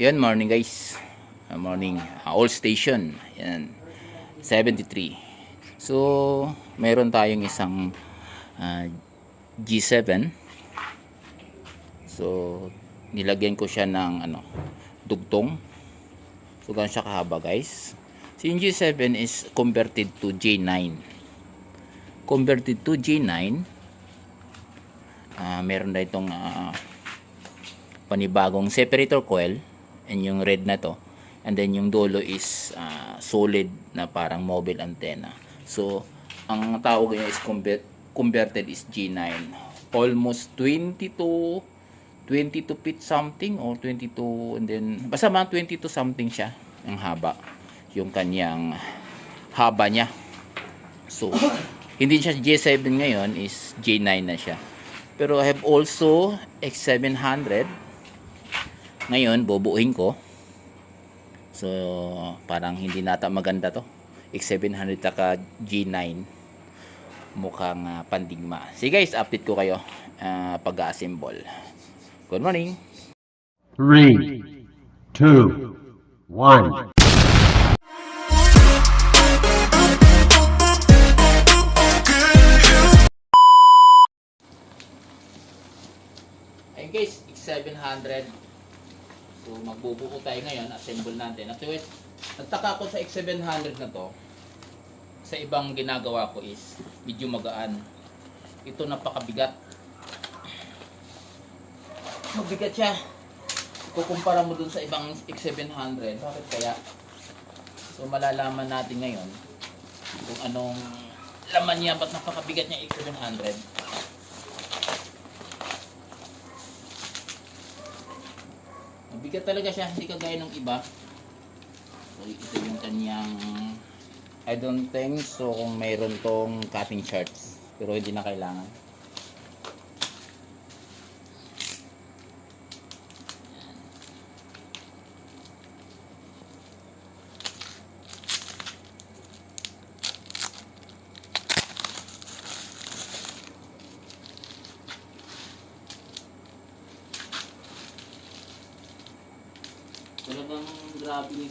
Yan, morning guys. Uh, morning. Uh, all station. Yan. 73. So, meron tayong isang uh, G7. So, nilagyan ko siya ng ano, dugtong. So, ganun siya kahaba guys. So, yung G7 is converted to J9. Converted to J9. Ah, meron na itong ah, panibagong separator coil and yung red na to and then yung dulo is ah, solid na parang mobile antenna. So ang tawag niya is convert, converted is G9 almost 22 22 feet something or 22 and then basta mga 22 something siya ang haba yung kanyang haba niya. So hindi siya J7 ngayon is J9 na siya. Pero I have also X700 ngayon bubuuhin ko. So parang hindi nata maganda to. X700 taka G9 mukhang ah, pandigma. Sige guys update ko kayo. Ah, pag-assemble. Good morning. Three, two, one. ayun guys X700 so magbubuo tayo ngayon assemble natin. At wait nagtaka ko sa X700 na to sa ibang ginagawa ko is medyo magaan. Ito napakabigat. Mabigat siya. Kukumpara mo dun sa ibang X700 bakit kaya? So malalaman natin ngayon kung anong laman niya ba't napakabigat niya X700 mabigat talaga siya hindi kagaya ng iba. So ito yung kanyang I don't think so kung mayroon tong cutting charts pero hindi na kailangan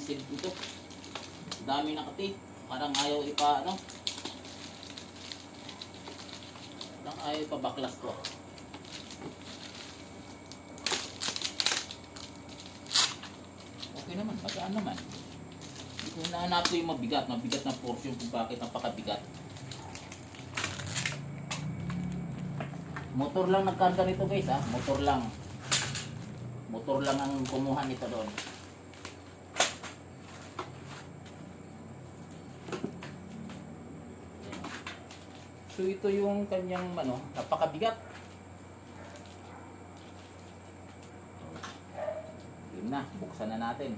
silk nito. Dami nakati. Parang ayaw ipa ano. Parang ayaw ipa baklas ko. Okay naman, magaan naman. Hindi ko hinahanap ko yung mabigat, mabigat na portion kung bakit napakabigat. Motor lang nagkarga nito guys ha, motor lang. Motor lang ang kumuha nito doon. So ito yung kanyang ano, napakabigat. Yun na, buksan na natin.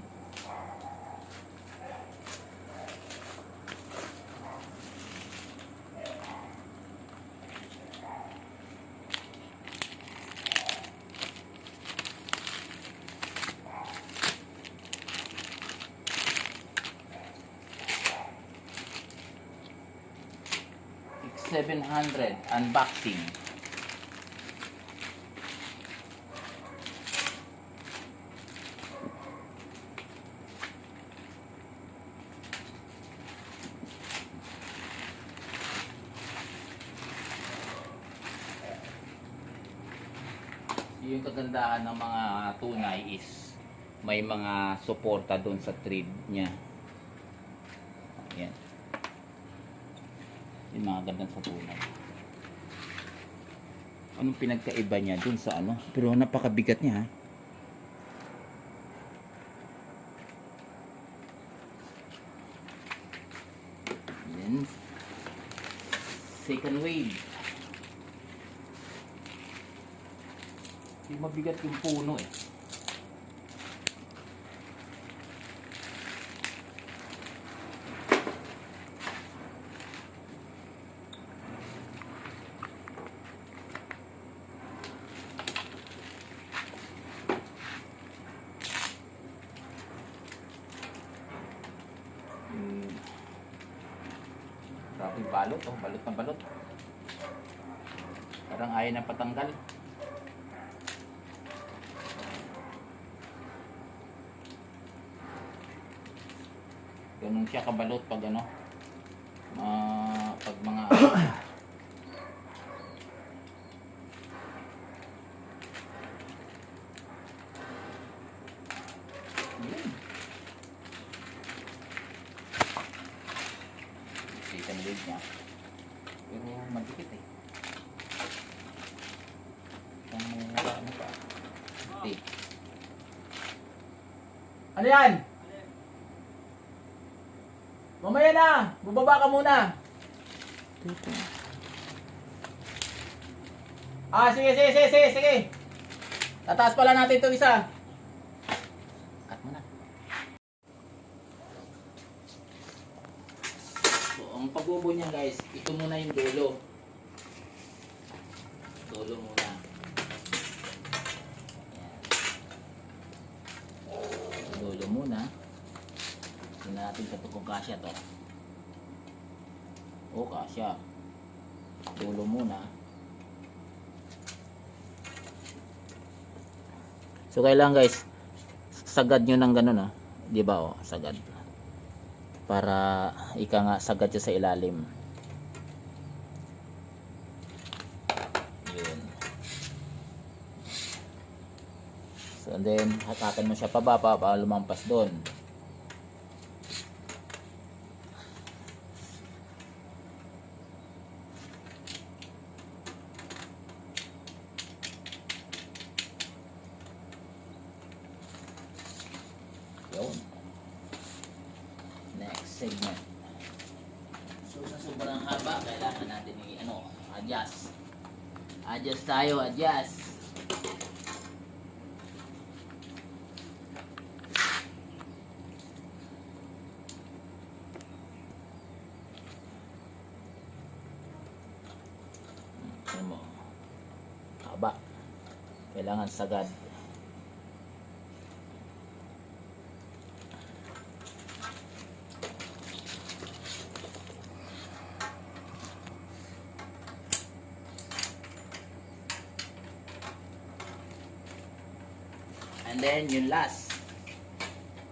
X700 unboxing. Yung kagandahan ng mga tunay is may mga suporta doon sa thread niya. Yan. Yung mga gandang sa tunay. Anong pinagkaiba niya dun sa ano? Pero napakabigat niya ha. Then, second wave. Hindi mabigat yung puno eh. balot oh, balot na balot. Parang ayaw na patanggal. Ganun siya kabalot pag ano, 50. Ano yan? Mamaya na. Bubaba ka muna. Ah, sige, sige, sige, sige, sige. Tataas pala natin itong isa. At mo na. So, ang pagbubo niya guys, ito muna yung dulo. Kasya to. O, kasya. Dulo muna. So kailangan guys, sagad nyo ng ganun ah. Di ba oh, sagad. Para ika nga sagad sa ilalim. Yun. So and then hatakan mo siya pababa para lumampas doon. Yun. Next segment. So sa sobrang haba, kailangan natin i ano, adjust. Adjust. Ano mo? Haba. Kailangan sagad. And then yung last.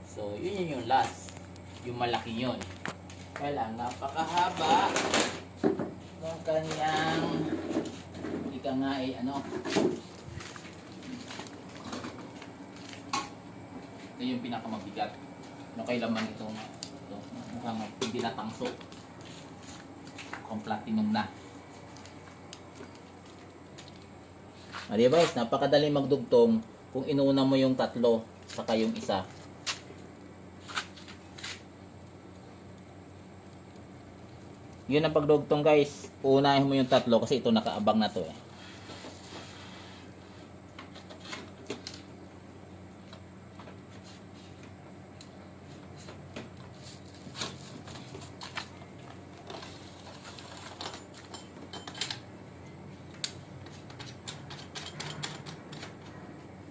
So yun yun yung last. Yung malaki yun. Kaya lang napakahaba ng kanyang ika nga ay ano. Ito yung pinakamabigat. Ano kay laman itong ito, mukhang hindi na tangso. Kung platinum na. Di ba? guys? Napakadali magdugtong kung inuuna mo yung tatlo saka yung isa. Yun ang pagdugtong guys. Uunahin mo yung tatlo kasi ito nakaabang na to eh.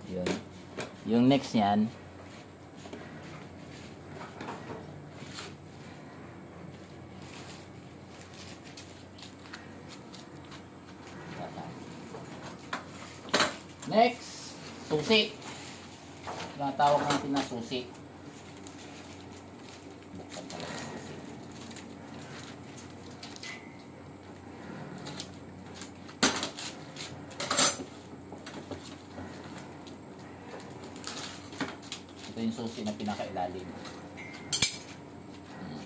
Yun. Yung next niyan, Next, susi. Tinatawag natin na susi. Buksan talaga yung susi. Ito yung susi na pinakailalim. Hmm.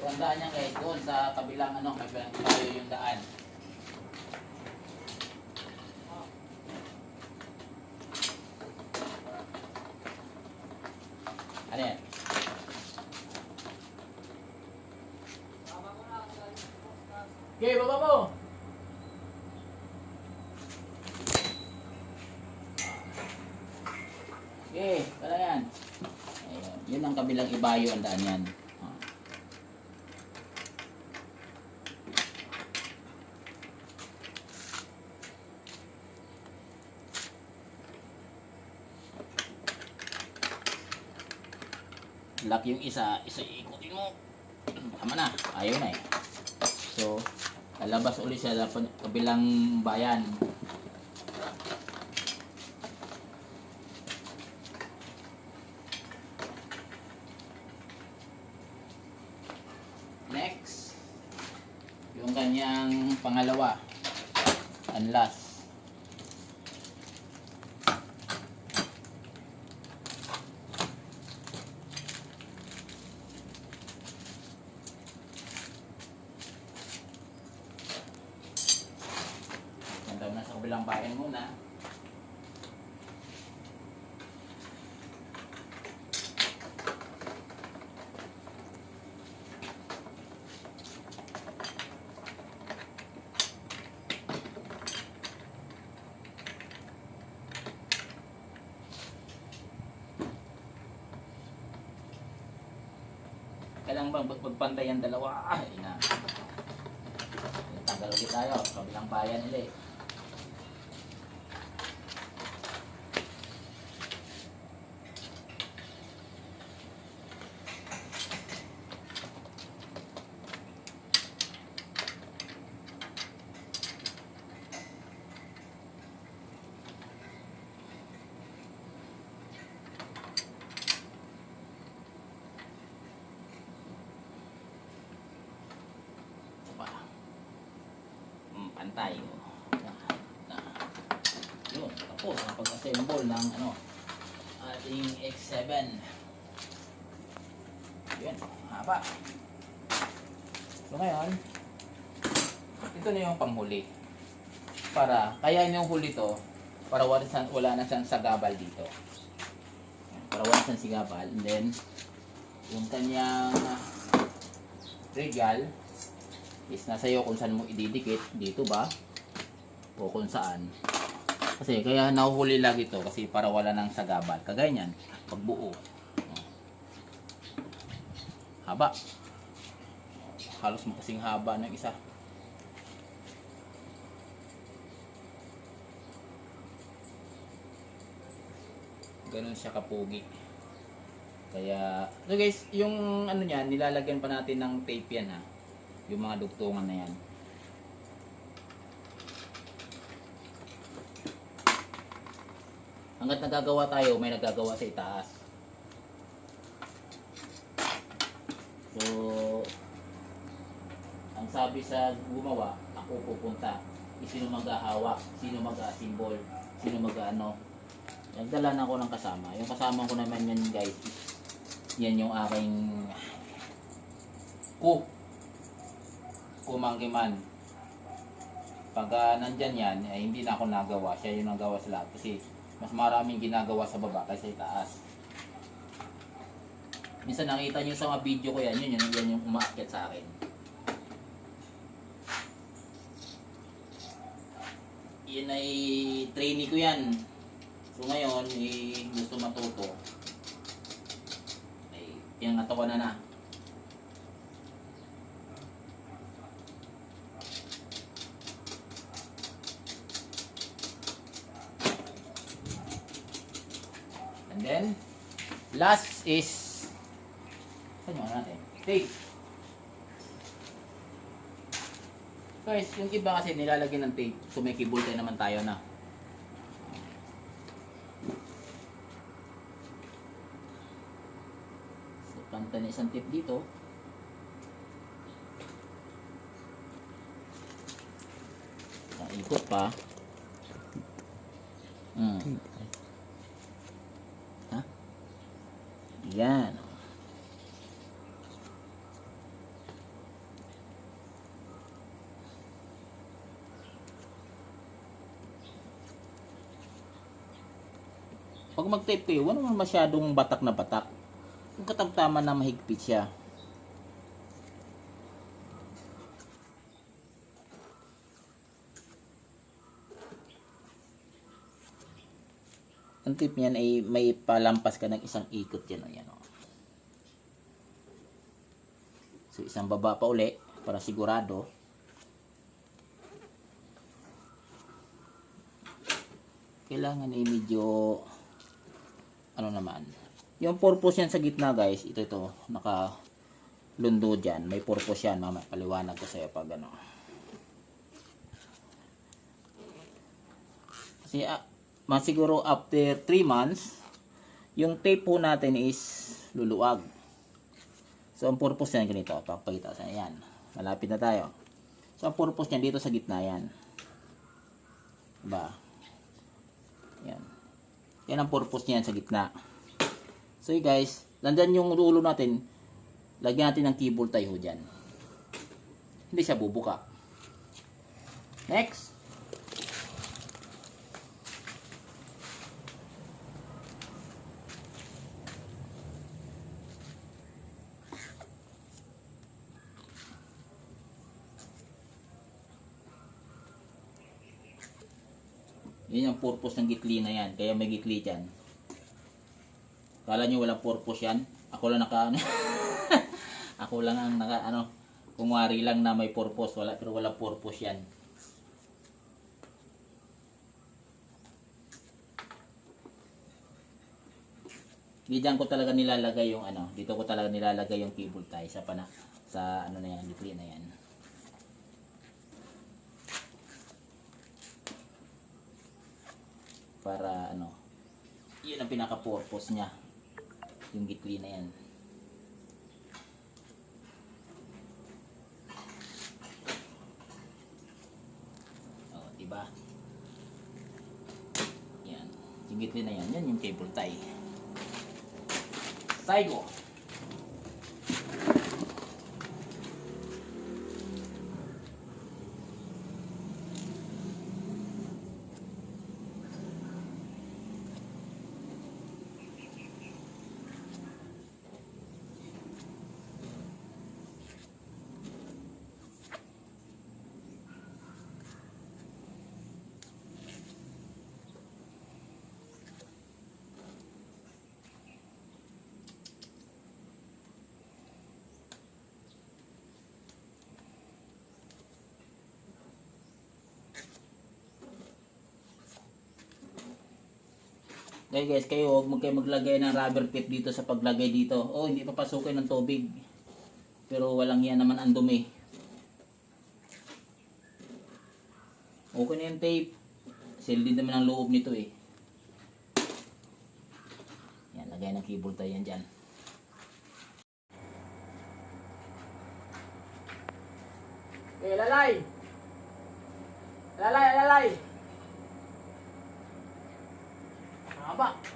So, ang daan niya guys, doon sa kabilang ano, kabilang tayo yung daan. Ano yan? Okay, baba mo! Okay, pala yan. Ayun, yun ang kabilang ibayo ang daan yan. isa, isa ikutin mo. Tama na, ayaw na eh. So, lalabas ulit siya sa kabilang bayan. Next, yung kanyang pangalawa, unless bang mag- magpantay ang dalawa? Ay na. Tanggal ulit tayo. Kabilang bayan ulit. pa. Na. Yun, tapos ang pag-assemble ng ano, ating X7. Yun, haba. So ngayon, ito na yung panghuli. Para, kaya yung huli to, para wala, wala na siyang sagabal dito. Para wala siyang sigabal. And then, yung kanyang regal, is nasa iyo kung saan mo ididikit dito ba? O kung saan? Kasi kaya nahuhuli lagi to kasi para wala nang sagabal. Kagaya niyan pagbuo. Oh. haba. Halos makasing haba ng isa. Ganun siya kapugi. Kaya so guys yung ano niyan nilalagyan pa natin ng tape yan ha yung mga dugtungan na yan. Hanggat nagagawa tayo, may nagagawa sa itaas. So, ang sabi sa gumawa, ako pupunta. Sino mag-ahawak, sino mag-asimbol, sino mag-ano. Nagdala na ako ng kasama. Yung kasama ko naman yan guys, yan yung aking cook kumangkiman. Pag uh, nandyan yan, ay hindi na ako nagawa. Siya yung nagawa sa lahat. Kasi mas maraming ginagawa sa baba kaysa sa itaas. Minsan nakita nyo sa mga video ko yan, yun, yun, yan yung umaakyat sa akin. Yan ay trainee ko yan. So ngayon, eh, gusto matuto. Ay, yung natawa na na. And then, last is, saan yung ano natin? Tape. Guys, yung iba kasi nilalagyan ng tape. So may keyboard tayo naman tayo na. So, panta na isang tape dito. Naikot pa. Hmm. Yan. Pag mag-tape kayo, wala naman masyadong batak na batak. Yung katamtaman na mahigpit siya. Tip niyan ay may palampas ka ng isang ikot yan. O, yan o. So, isang baba pa uli para sigurado. Kailangan ay medyo ano naman. Yung purpose yan sa gitna guys, ito ito, naka lundo dyan. May purpose yan, mama. Paliwanag ko sa'yo pag ano. Kasi ah, mga siguro after 3 months, yung tape po natin is luluwag. So, ang purpose yan ganito. Papakita sa yan. Malapit na tayo. So, ang purpose niyan dito sa gitna yan. Diba? Yan. Yan ang purpose niyan sa gitna. So, eh, guys, landan yung ulo natin. Lagyan natin ng cable ho dyan. Hindi siya bubuka. Next. Yan yung purpose ng gitli na yan. Kaya may gitli dyan. Kala nyo walang purpose yan? Ako lang naka ano. Ako lang ang naka ano. Kumwari lang na may purpose. Wala, pero walang purpose yan. Diyan ko talaga nilalagay yung ano, dito ko talaga nilalagay yung cable tie sa pana sa ano na yan, gitli na yan. para ano yun ang pinaka purpose niya. Yung gitli na yan. Oh, diba? Yan. Yung gitli na yan. Yan yung cable tie. Saigo Guys, guys, kayo huwag mo kayo maglagay ng rubber tip dito sa paglagay dito. Oh, hindi papasukin ng tubig. Pero walang yan naman ang dumi. Okay na yung tape. Seal din naman ang loob nito eh. Yan, lagay ng cable tie yan dyan. Okay, lalay! Lalay, lalay! Haba. Up.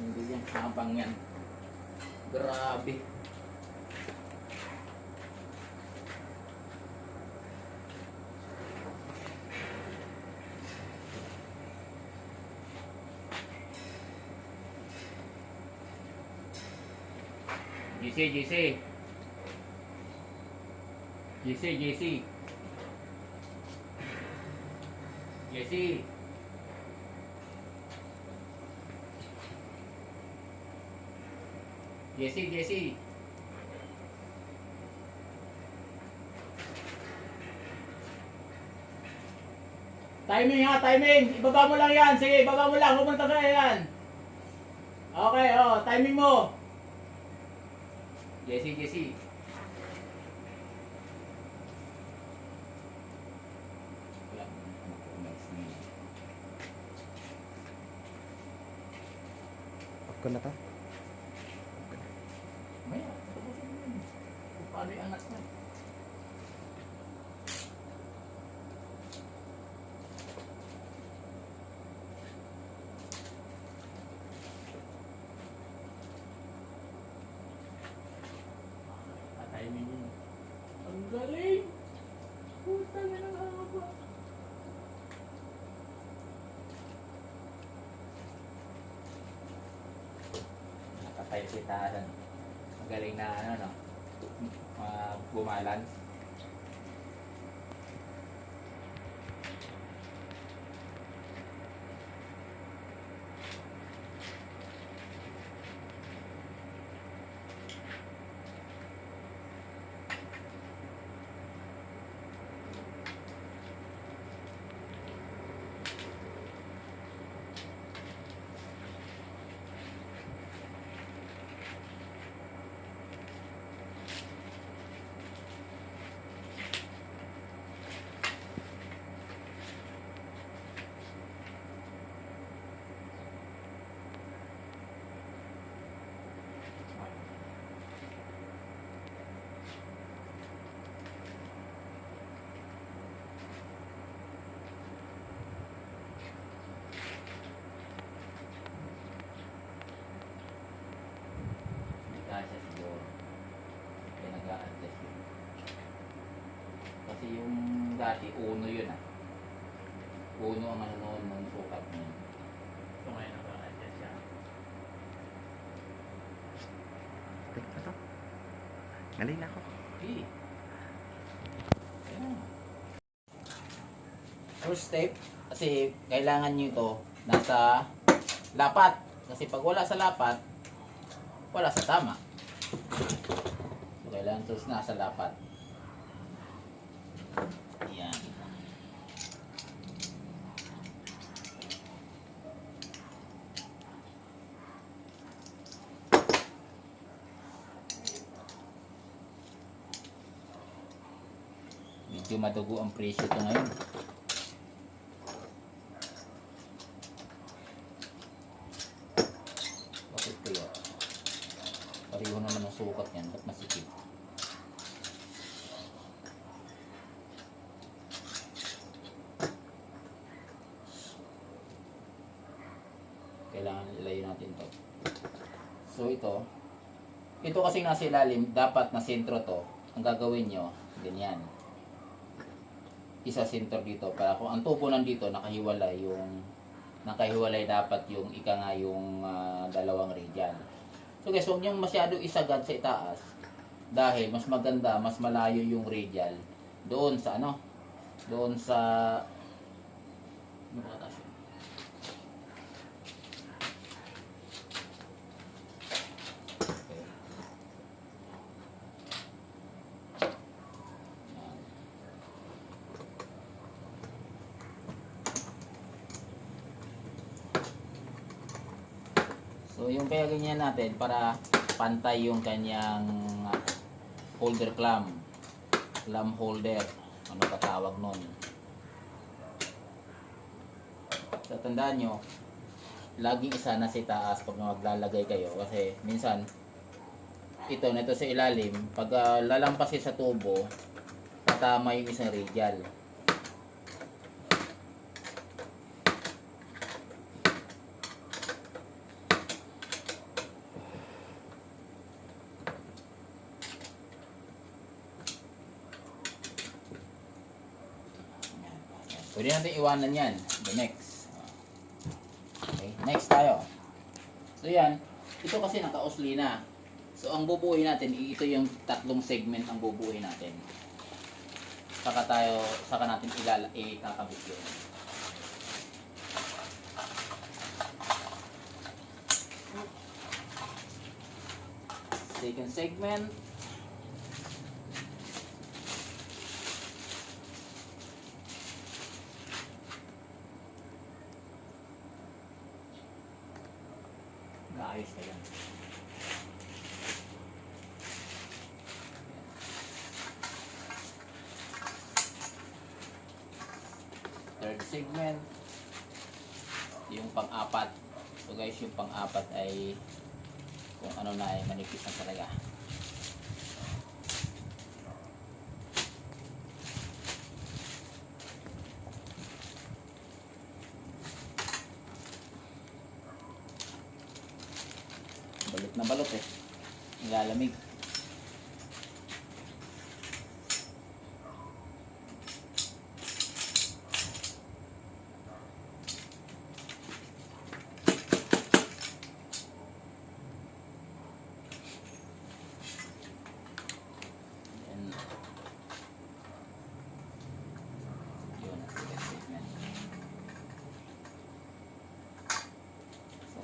Hindi yan, habang yan. Grabe. JC, JC. JC, JC. JC. GC, GC. Timing ha, timing. Ibaba mo lang yan. Sige, ibaba mo lang. Pupunta sa yan. Okay, oh, timing mo. Jesse, Jesse. Wala. Next na yun. Off ko na to? Maya, tapusin mo yun. Kung paano yung angat mo. Timing yun. Ang galing! Puta na ng haba. Si taas ano. Magaling na ano no. Uh, bumalan. May kasya siguro. Kaya nag-a-adjust yun. Kasi yung dati, uno yun ah. Uno ang ano noon ng sukat mo. So ngayon nag-a-adjust siya. Teka to. Galing na ako. Okay. Ayan. First step, kasi kailangan nyo ito nasa lapat. Kasi pag wala sa lapat, wala sa tama. So, kailangan ito nasa lapat. Yan. Medyo madugo ang presyo ito ngayon. Bakit kaya? Pareho naman ang sukat niyan. Ba't masikip? Kailangan ilayo natin to. So ito, ito kasi nasa ilalim, dapat na sentro to. Ang gagawin nyo, ganyan isa center dito para kung ang tubo nandito nakahiwalay yung nakahiwalay dapat yung ika nga yung ah, dalawang radian. So guys, huwag niyong masyado isagad sa itaas dahil mas maganda, mas malayo yung radial doon sa ano? Doon sa ano ba taas yun? Okay. Yan. So yung kaya ganyan natin para pantay yung kanyang uh, holder clamp. Clamp holder. Ano ba tawag nun? So tandaan nyo, laging isa na sa taas pag maglalagay kayo kasi minsan ito nito sa ilalim pag uh, lalampas kayo sa tubo tatama yung isang radial Pwede natin iwanan yan. The next. Okay, next tayo. So yan, ito kasi naka-osli na. So ang bubuuin natin, ito yung tatlong segment ang bubuuin natin. Saka tayo, saka natin ilala, ikakabit yun. Second segment. Naayos ka yan. Third segment. Yung pang-apat. So guys, yung pang-apat ay kung ano na ay manipis na talaga. Balot na balot eh. Nilalamig.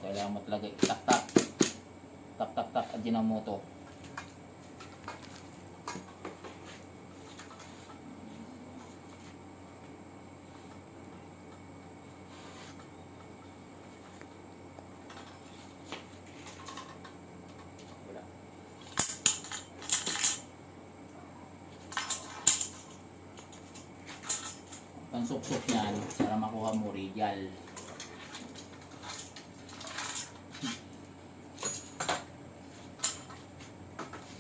Kailangan mo talaga tak tak. Tak tak tak Ajinomoto. Wala. Pansuksok niyan para makuha mo regal.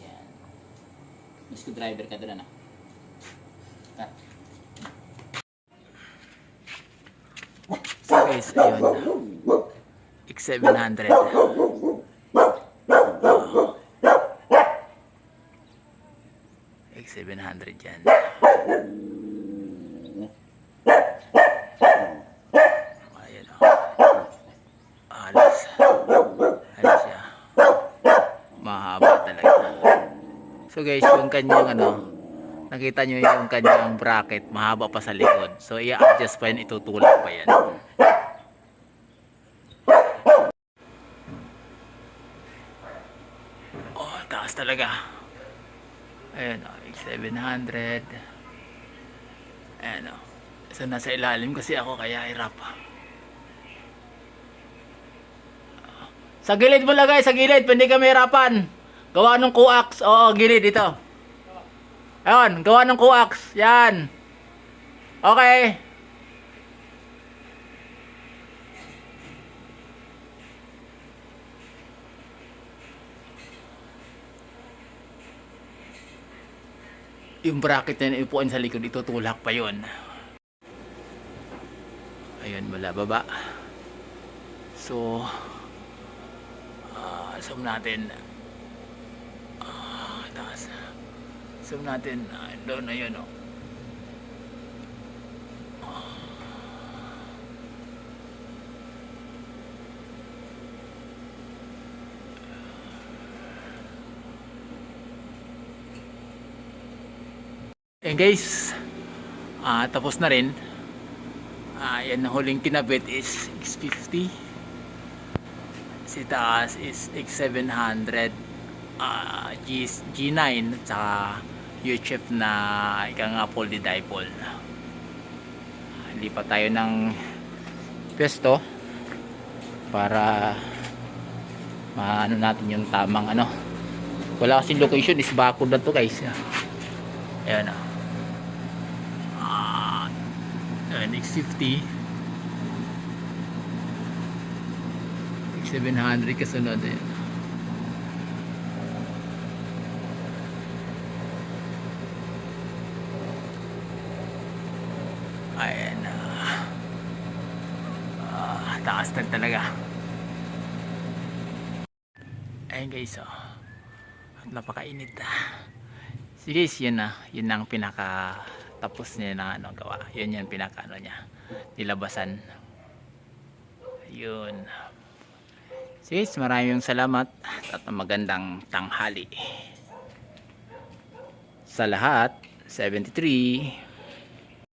Yan. Screwdriver ka doon na. Ah. So guys, ayun. X700. X700 yan. Ayan o. Alas. Alas siya. Mahaba talaga. So guys, yung kanyang ano, nakita nyo yung kanyang bracket, mahaba pa sa likod. So i-adjust pa yan, itutulak pa yan. Oh, taas talaga. Ayan o, 700. Ayan o. So nasa ilalim kasi ako kaya hirap. Sa gilid mo lagay, sa gilid, hindi ka mahirapan. Gawa ng kuaks. Oo, gilid dito. Ayun, gawa ng kuaks. Yan. Okay. Yung bracket na ipuan sa likod, itutulak pa yon. Ayun, wala baba. So, ah zoom natin. Ah, taas. Zoom natin. Ah, doon na yun, oh. And guys, ah tapos na rin. Ah, yan ang huling kinabit is X50. Si taas is X700 ah, G, G9 at UHF na ika nga folded dipole. Lipat tayo ng pwesto para maano natin yung tamang ano. Wala kasing location is backward na to guys. Ayan. Ah, uh, X50 X700 kasunod eh. Ayan na. Ah, taas na talaga. Ayan guys oh. At napakainit ah. Sige, guys, yun na. Yun ang pinaka tapos niya na ano gawa. Yun yung pinaka ano niya. Nilabasan. Yun. Sige, guys, maraming salamat at magandang tanghali. Sa lahat, 73